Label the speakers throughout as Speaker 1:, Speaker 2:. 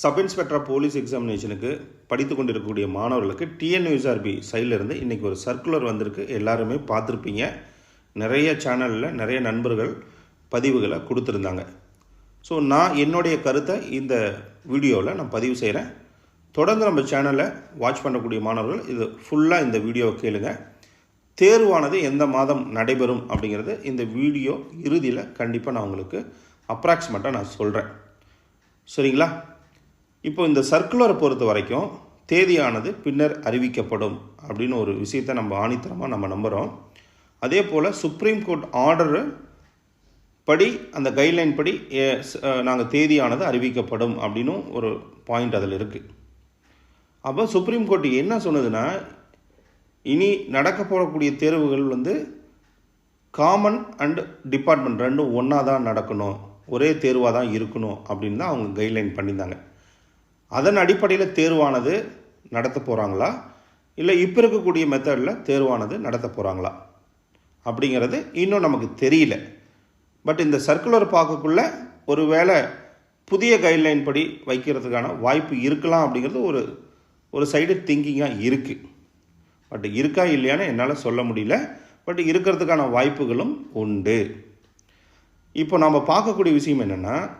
Speaker 1: Sub inspector police எக்ஸாமினேஷனுக்கு படித்து கொண்டிருக்கக்கூடிய மாணவர்களுக்கு டிஎன்யூஎஸ்ஆர்பி சைட்லேருந்து இன்றைக்கி ஒரு சர்க்குலர் வந்திருக்கு. எல்லாருமே பார்த்துருப்பீங்க. நிறைய சேனலில் நிறைய நண்பர்கள் பதிவுகளை கொடுத்துருந்தாங்க. ஸோ நான் என்னுடைய கருத்தை இந்த வீடியோவில் நான் பதிவு செய்கிறேன் தொடர்ந்து நம்ம சேனலை வாட்ச் பண்ணக்கூடிய மாணவர்கள் இது ஃபுல்லாக இந்த வீடியோவை கேளுங்க. தேர்வானது எந்த மாதம் நடைபெறும் அப்படிங்கிறது இந்த வீடியோ இறுதியில் கண்டிப்பாக நான் உங்களுக்கு அப்ராக்சிமேட்டாக நான் சொல்கிறேன் சரிங்களா? இப்போ இந்த சர்க்குலரை பொறுத்த வரைக்கும் தேதியானது பின்னர் அறிவிக்கப்படும் அப்படின்னு ஒரு விஷயத்தை நம்ம ஆணித்தரமாக நம்ம நம்புகிறோம் அதே போல் சுப்ரீம் கோர்ட் ஆர்டரு படி அந்த கைட்லைன் படி நாங்கள் தேதியானது அறிவிக்கப்படும் அப்படின்னும் ஒரு பாயிண்ட் அதில் இருக்குது அப்போ சுப்ரீம் கோர்ட் என்ன சொன்னதுன்னா இனி நடக்க போகக்கூடிய தேர்வுகள் வந்து காமன் அண்ட் டிபார்ட்மெண்ட் ரெண்டும் ஒன்றா தான் நடக்கணும். ஒரே தேர்வாக தான் இருக்கணும் அப்படின்னு தான் அவங்க கைட்லைன் பண்ணியிருந்தாங்க. அதன் அடிப்படையில் தேர்வானது நடத்த போகிறாங்களா இல்லை இப்போ இருக்கக்கூடிய மெத்தடில் தேர்வானது நடத்த போகிறாங்களா அப்படிங்கிறது இன்னும் நமக்கு தெரியல. பட் இந்த சர்க்குலர் பார்க்கக்குள்ள ஒரு வேளை புதிய கைட்லைன் படி வைக்கிறதுக்கான வாய்ப்பு இருக்கலாம் அப்படிங்கிறது ஒரு ஒரு சைடு திங்கிங்காக இருக்குது பட் இருக்கா இல்லையான்னு என்னால் சொல்ல முடியல. பட் இருக்கிறதுக்கான வாய்ப்புகளும் உண்டு. இப்போ நம்ம பார்க்கக்கூடிய விஷயம் என்னென்னா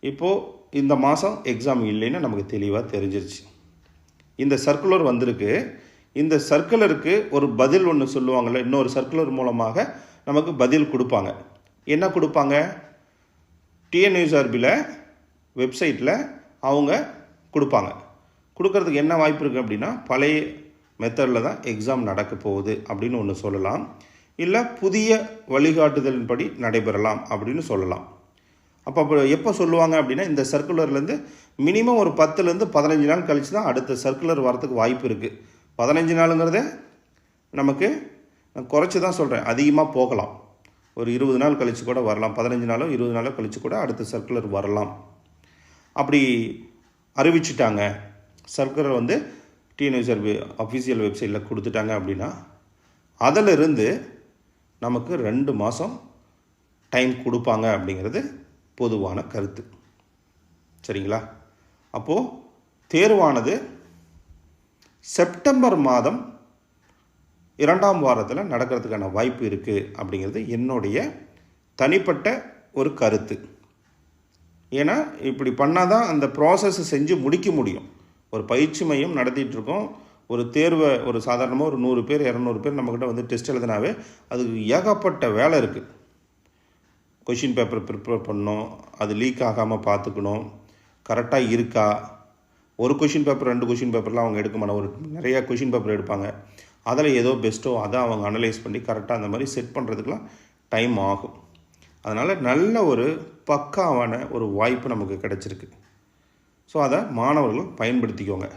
Speaker 1: இப்போது இந்த மாதம் எக்ஸாம் இல்லைன்னு நமக்கு தெளிவாக தெரிஞ்சிருச்சு. இந்த சர்க்குலர் வந்திருக்கு. இந்த சர்க்குலருக்கு ஒரு பதில் ஒன்று சொல்லுவாங்கள்ல இன்னொரு சர்க்குலர் மூலமாக நமக்கு பதில் கொடுப்பாங்க. என்ன கொடுப்பாங்க? டிஎன்யூஆர்பியில் வெப்சைட்டில் அவங்க கொடுப்பாங்க. கொடுக்கறதுக்கு என்ன வாய்ப்பு இருக்குது அப்படின்னா பழைய மெத்தடில் தான் எக்ஸாம் நடக்க போகுது அப்படின்னு ஒன்று சொல்லலாம். இல்லை புதிய வழிகாட்டுதலின்படி நடைபெறலாம் அப்படின்னு சொல்லலாம். அப்போ அப்போ எப்போ சொல்லுவாங்க அப்படின்னா இந்த சர்க்குலர்லேருந்து மினிமம் ஒரு பத்துலேருந்து பதினஞ்சு நாள் கழித்து தான் அடுத்த சர்க்குலர் வரத்துக்கு வாய்ப்பு இருக்குது பதினஞ்சு நாளுங்கிறத நமக்கு நான் குறைச்சி தான் சொல்கிறேன் அதிகமாக போகலாம். ஒரு இருபது நாள் கழித்து கூட வரலாம். பதினஞ்சு நாளோ இருபது நாளோ கழித்து கூட அடுத்த சர்க்குலர் வரலாம். அப்படி அறிவிச்சிட்டாங்க. சர்க்குலர் வந்து டிஎன்யூசர் அஃபீஷியல் வெப்சைட்டில் கொடுத்துட்டாங்க அப்படின்னா அதிலிருந்து நமக்கு ரெண்டு மாதம் டைம் கொடுப்பாங்க அப்படிங்கிறது பொதுவான கருத்து. சரிங்களா? அப்போது தேர்வானது செப்டம்பர் மாதம் இரண்டாம் வாரத்தில் நடக்கிறதுக்கான வாய்ப்பு இருக்குது அப்படிங்கிறது என்னுடைய தனிப்பட்ட ஒரு கருத்து. ஏன்னா இப்படி பண்ணால் தான் அந்த ப்ராசஸ் செஞ்சு முடிக்க முடியும். ஒரு பயிற்சி மையம் நடத்திட்டுருக்கோம். ஒரு தேர்வை ஒரு சாதாரணமாக ஒரு நூறு பேர் இரநூறு பேர் நம்மக்கிட்ட வந்து டெஸ்ட் எழுதினாவே அதுக்கு ஏகப்பட்ட வேலை இருக்குது கொஷின் பேப்பர் ப்ரிப்பேர் பண்ணணும். அது லீக் ஆகாமல் பார்த்துக்கணும். கரெக்டாக இருக்கா? ஒரு கொஷின் பேப்பர் ரெண்டு கொஷின் பேப்பர்லாம் அவங்க எடுக்க மாட்டாங்க ஒரு நிறையா கொஷின் பேப்பர் எடுப்பாங்க. அதில் ஏதோ பெஸ்ட்டோ அதை அவங்க அனலைஸ் பண்ணி கரெக்டாக அந்த மாதிரி செட் பண்ணுறதுக்கெலாம் டைம் ஆகும். அதனால் நல்ல ஒரு பக்காவான ஒரு வாய்ப்பு நமக்கு கிடச்சிருக்கு. ஸோ அதை மாணவர்கள் பயன்படுத்திக்கோங்க.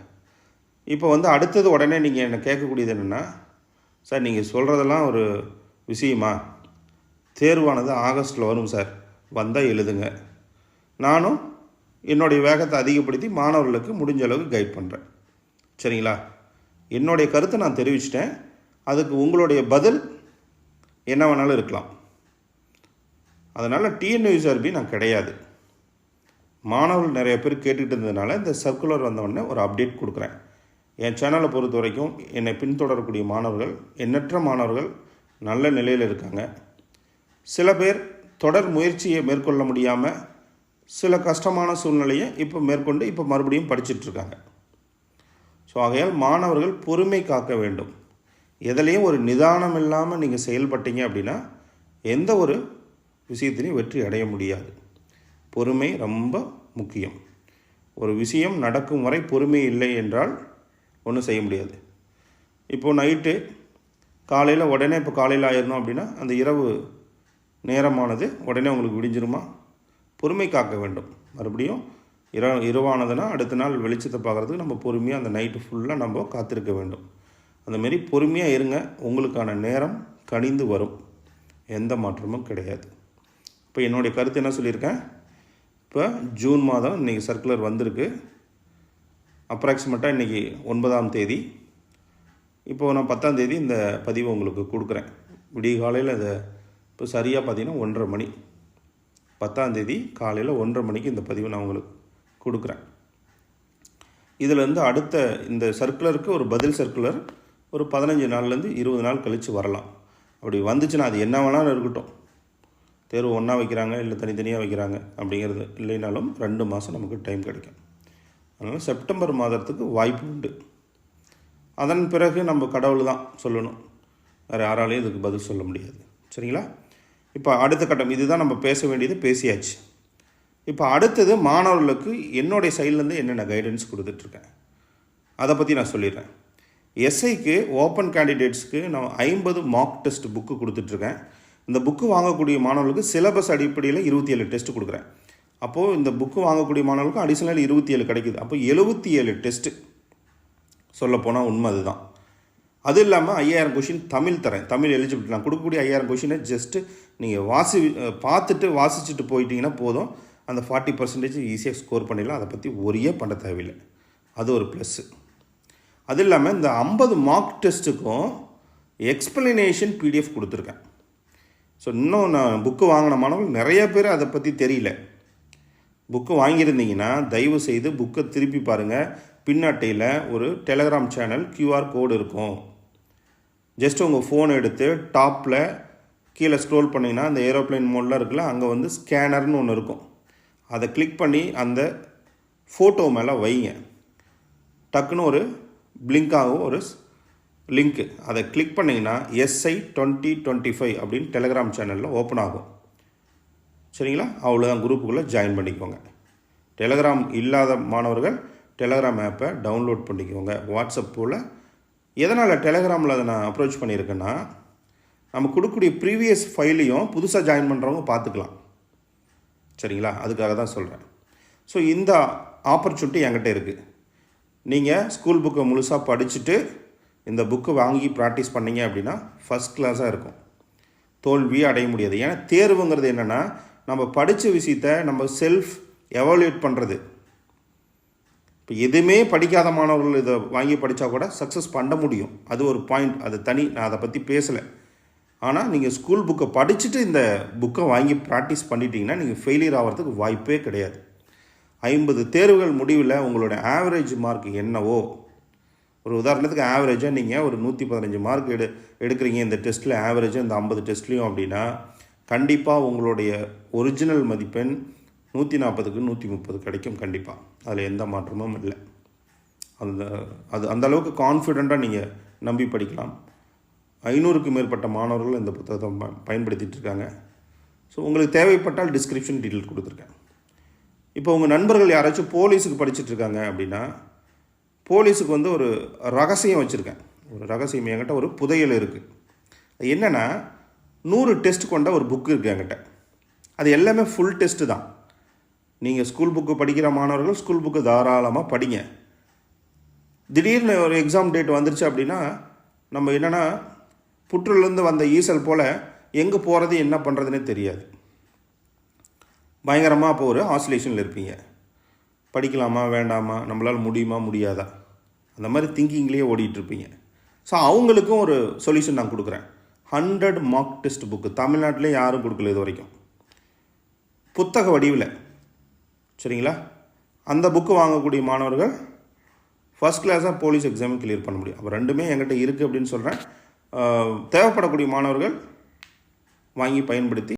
Speaker 1: இப்போ வந்து அடுத்தது உடனே நீங்கள் என்னை கேட்கக்கூடியது என்னென்னா சார் நீங்கள் சொல்கிறதெல்லாம் ஒரு விஷயமா? தேர்வானது ஆகஸ்ட்டில் வரும் சார். வந்தால் எழுதுங்க. நானும் என்னுடைய வேகத்தை அதிகப்படுத்தி மாணவர்களுக்கு முடிஞ்ச அளவுக்கு கைட் பண்ணுறேன் சரிங்களா? என்னுடைய கருத்தை நான் தெரிவிச்சிட்டேன். அதுக்கு உங்களுடைய பதில் என்ன வேணாலும் இருக்கலாம். அதனால் டிஎன்யூஎஸ்ஆர்பி நான் கிடையாது. மாணவர்கள் நிறைய பேர் கேட்டுக்கிட்டு இருந்ததுனால இந்த சர்க்குலர் வந்தவுடனே ஒரு அப்டேட் கொடுக்குறேன். என் சேனலை பொறுத்த வரைக்கும் என்னை பின்தொடரக்கூடிய மாணவர்கள் எண்ணற்ற மாணவர்கள் நல்ல நிலையில் இருக்காங்க. சில பேர் தொடர் முயற்சியை மேற்கொள்ள முடியாமல் சில கஷ்டமான சூழ்நிலையை இப்போ மேற்கொண்டு இப்போ மறுபடியும் படிச்சிட்ருக்காங்க ஸோ ஆகையால் மாணவர்கள் பொறுமை காக்க வேண்டும். எதுலேயும் ஒரு நிதானம் இல்லாமல் நீங்கள் செயல்பட்டீங்க அப்படின்னா எந்த ஒரு விஷயத்திலையும் வெற்றி அடைய முடியாது. பொறுமை ரொம்ப முக்கியம். ஒரு விஷயம் நடக்கும் வரை பொறுமை இல்லை என்றால் ஒன்றும் செய்ய முடியாது. இப்போது நைட்டு காலையில் உடனே இப்போ காலையில் ஆயிடணும் அப்படின்னா அந்த இரவு நேரமானது உடனே உங்களுக்கு விடிஞ்சிருமா? பொறுமை காக்க வேண்டும். மறுபடியும் இர இரவானதுன்னா அடுத்த நாள் வெளிச்சத்தை பார்க்குறதுக்கு நம்ம பொறுமையாக அந்த நைட்டு ஃபுல்லாக நம்ம காத்திருக்க வேண்டும். அந்தமாரி பொறுமையாக இருங்க. உங்களுக்கான நேரம் கனிந்து வரும். எந்த மாற்றமும் கிடையாது. இப்போ என்னுடைய கருத்து என்ன சொல்லியிருக்கேன்? இப்போ ஜூன் மாதம் இன்றைக்கி சர்க்குலர் வந்திருக்கு. அப்ராக்சிமேட்டாக இன்றைக்கி ஒன்பதாம் தேதி. இப்போது நான் பத்தாம் தேதி இந்த பதிவை உங்களுக்கு கொடுக்குறேன். விடிய காலையில் இதை இப்போ சரியாக பார்த்தீங்கன்னா ஒன்றரை மணி. பத்தாந்தேதி காலையில் ஒன்றரை மணிக்கு இந்த பதிவை நான் உங்களுக்கு கொடுக்குறேன். இதிலேருந்து அடுத்த இந்த சர்க்குலருக்கு ஒரு பதில் சர்க்குலர் ஒரு பதினஞ்சு நாள்லேருந்து இருபது நாள் கழித்து வரலாம். அப்படி வந்துச்சுன்னா அது என்ன வேணாலும் இருக்கட்டும். தேர்வு ஒன்றா வைக்கிறாங்க இல்லை தனித்தனியாக வைக்கிறாங்க அப்படிங்கிறது இல்லைனாலும் ரெண்டு மாதம் நமக்கு டைம் கிடைக்கும். அதனால் செப்டம்பர் மாதத்துக்கு வாய்ப்பு உண்டு. அதன் பிறகு நம்ம கடவுள் தான் சொல்லணும். வேறு யாராலையும் இதுக்கு பதில் சொல்ல முடியாது. சரிங்களா? இப்போ அடுத்த கட்டம் இதுதான் நம்ம பேச வேண்டியது பேசியாச்சு. இப்போ அடுத்தது மாணவர்களுக்கு என்னுடைய சைட்லேருந்து என்னென்ன கைடன்ஸ் கொடுத்துட்ருக்கேன்? அதை பற்றி நான் சொல்லிடுறேன். எஸ்ஐக்கு ஓப்பன் கேண்டிடேட்ஸ்க்கு நான் ஐம்பது மார்க் டெஸ்ட் புக்கு கொடுத்துட்ருக்கேன். இந்த புக்கு வாங்கக்கூடிய மாணவர்களுக்கு சிலபஸ் அடிப்படையில் இருபத்தி ஏழு டெஸ்ட் கொடுக்குறேன். அப்போது இந்த புக்கு வாங்கக்கூடிய மாணவர்களுக்கு அடிஷ்னல் இருபத்தி ஏழு கிடைக்குது. அப்போ எழுபத்தி ஏழு டெஸ்ட்டு சொல்லப்போனால் உண்மை அதுதான். அது இல்லாமல் ஐயாயிரம் கொஷின் தமிழ் தரேன். தமிழ் எலிஜிபிலிட்டி நான் கொடுக்கக்கூடிய ஐயாயிரம் கொஷினை ஜஸ்ட்டு நீங்கள் வாசி பார்த்துட்டு வாசிச்சுட்டு போயிட்டீங்கன்னா போதும். அந்த ஃபார்ட்டி பர்சன்டேஜ் ஈஸியாக ஸ்கோர் பண்ணிடலாம். அதை பற்றி ஒரே பண்ண தேவையில்லை. அது ஒரு ப்ளஸ்ஸு அது இல்லாமல் இந்த ஐம்பது மார்க் டெஸ்ட்டுக்கும் எக்ஸ்பிளனேஷன் பிடிஎஃப் கொடுத்துருக்கேன். ஸோ இன்னும் நான் புக்கு வாங்கின மாணவர்கள் நிறைய பேர் அதை பற்றி தெரியல. புக்கு வாங்கியிருந்தீங்கன்னா தயவு செய்து புக்கை திருப்பி பாருங்கள் பின்னாட்டையில் ஒரு டெலகிராம் சேனல் கியூஆர் கோடு இருக்கும். ஜஸ்ட் உங்கள் ஃபோன் எடுத்து டாப்பில் கீழே ஸ்க்ரோல் பண்ணிங்கன்னா அந்த ஏரோப்ளேன் மோட்லாம் இருக்குல்ல அங்கே வந்து ஸ்கேனர்னு ஒன்று இருக்கும். அதை கிளிக் பண்ணி அந்த ஃபோட்டோ மேலே வைங்க. டக்குன்னு ஒரு blink ஆகும் ஒரு லிங்க்கு அதை கிளிக் பண்ணிங்கன்னா எஸ்ஐ டுவெண்ட்டி டுவெண்ட்டி ஃபைவ் அப்படின்னு டெலகிராம் சேனலில் ஓப்பன் ஆகும். சரிங்களா? அவ்வளோதான் குரூப்புக்குள்ளே ஜாயின் பண்ணிக்கோங்க. டெலகிராம் இல்லாத மாணவர்கள் டெலகிராம் ஆப்பை டவுன்லோட் பண்ணிக்கோங்க. வாட்ஸ்அப் போல் எதனால் டெலகிராமில் அதை நான் அப்ரோச் பண்ணியிருக்கேன்னா நம்ம கொடுக்கக்கூடிய ப்ரீவியஸ் ஃபைலையும் புதுசாக ஜாயின் பண்ணுறவங்க பார்த்துக்கலாம். சரிங்களா? அதுக்காக தான் சொல்கிறேன் ஸோ இந்த ஆப்பர்ச்சுனிட்டி என்கிட்ட இருக்குது நீங்கள் ஸ்கூல் புக்கை முழுசாக படிச்சுட்டு இந்த புக்கு வாங்கி ப்ராக்டிஸ் பண்ணீங்க அப்படின்னா ஃபஸ்ட் கிளாஸாக இருக்கும். தோல்வி அடைய முடியாது. ஏன்னா தேர்வுங்கிறது என்னென்னா நம்ம படித்த விஷயத்த நம்ம செல்ஃப் எவாலுவேட் பண்ணுறது இப்போ எதுவுமே படிக்காத மாணவர்கள் இதை வாங்கி படித்தா கூட சக்ஸஸ் பண்ண முடியும். அது ஒரு பாயிண்ட் அது தனி. நான் அதை பற்றி பேசலை. ஆனால் நீங்கள் ஸ்கூல் புக்கை படிச்சுட்டு இந்த புக்கை வாங்கி ப்ராக்டிஸ் பண்ணிட்டீங்கன்னா நீங்கள் ஃபெயிலியர் ஆகிறதுக்கு வாய்ப்பே கிடையாது. ஐம்பது தேர்வுகள் முடிவில் உங்களோட ஆவரேஜ் மார்க் என்னவோ? ஒரு உதாரணத்துக்கு ஆவரேஜாக நீங்கள் ஒரு நூற்றி பதினஞ்சு மார்க் எடு எடுக்கிறீங்க இந்த டெஸ்ட்டில் ஆவரேஜாக இந்த ஐம்பது டெஸ்ட்லேயும் அப்படின்னா கண்டிப்பாக உங்களுடைய ஒரிஜினல் மதிப்பெண் நூற்றி நாற்பதுக்கு நூற்றி முப்பது கிடைக்கும் கண்டிப்பாக அதில் எந்த மாற்றமும் இல்லை. அந்த அது அந்த அளவுக்கு கான்ஃபிடெண்ட்டாக நீங்கள் நம்பி படிக்கலாம். ஐநூறுக்கு மேற்பட்ட மாணவர்கள் இந்த புத்தகத்தை ப பயன்படுத்திகிட்டு இருக்காங்க. ஸோ உங்களுக்கு தேவைப்பட்டால் டிஸ்கிரிப்ஷன் டீட்டெயில் கொடுத்துருக்கேன். இப்போ உங்கள் நண்பர்கள் யாராச்சும் போலீஸுக்கு படிச்சுட்டு இருக்காங்க அப்படின்னா போலீஸுக்கு வந்து ஒரு ரகசியம் வச்சுருக்கேன். ஒரு ரகசியம் என்கிட்ட ஒரு புதையல் இருக்குது அது என்னென்னா நூறு டெஸ்ட் கொண்ட ஒரு புக்கு இருக்குது என்கிட்ட. அது எல்லாமே ஃபுல் டெஸ்ட்டு தான். நீங்கள் ஸ்கூல் புக்கு படிக்கிற மாணவர்கள் ஸ்கூல் புக்கு தாராளமாக படிங்க. திடீர்னு ஒரு எக்ஸாம் டேட் வந்துருச்சு அப்படின்னா நம்ம என்னென்னா புற்றுலேருந்து வந்த ஈசல் போல் எங்கே போகிறது என்ன பண்ணுறதுனே தெரியாது. பயங்கரமாக அப்போ ஒரு ஆசிலேஷனில் இருப்பீங்க. படிக்கலாமா வேண்டாமா நம்மளால் முடியுமா முடியாதா? அந்த மாதிரி திங்கிங்லேயே ஓடிட்டுருப்பீங்க ஸோ அவங்களுக்கும் ஒரு சொல்யூஷன் நான் கொடுக்குறேன். ஹண்ட்ரட் மார்க் டெஸ்ட் புக்கு தமிழ்நாட்டிலே யாரும் கொடுக்கல இது வரைக்கும். புத்தக வடிவில். சரிங்களா? அந்த புக்கு வாங்கக்கூடிய மாணவர்கள் ஃபஸ்ட் கிளாஸாக போலீஸ் எக்ஸாம் கிளியர் பண்ண முடியும். அப்போ ரெண்டுமே என்கிட்ட இருக்குது அப்படின்னு சொல்கிறேன் தேவைப்படக்கூடிய மாணவர்கள் வாங்கி பயன்படுத்தி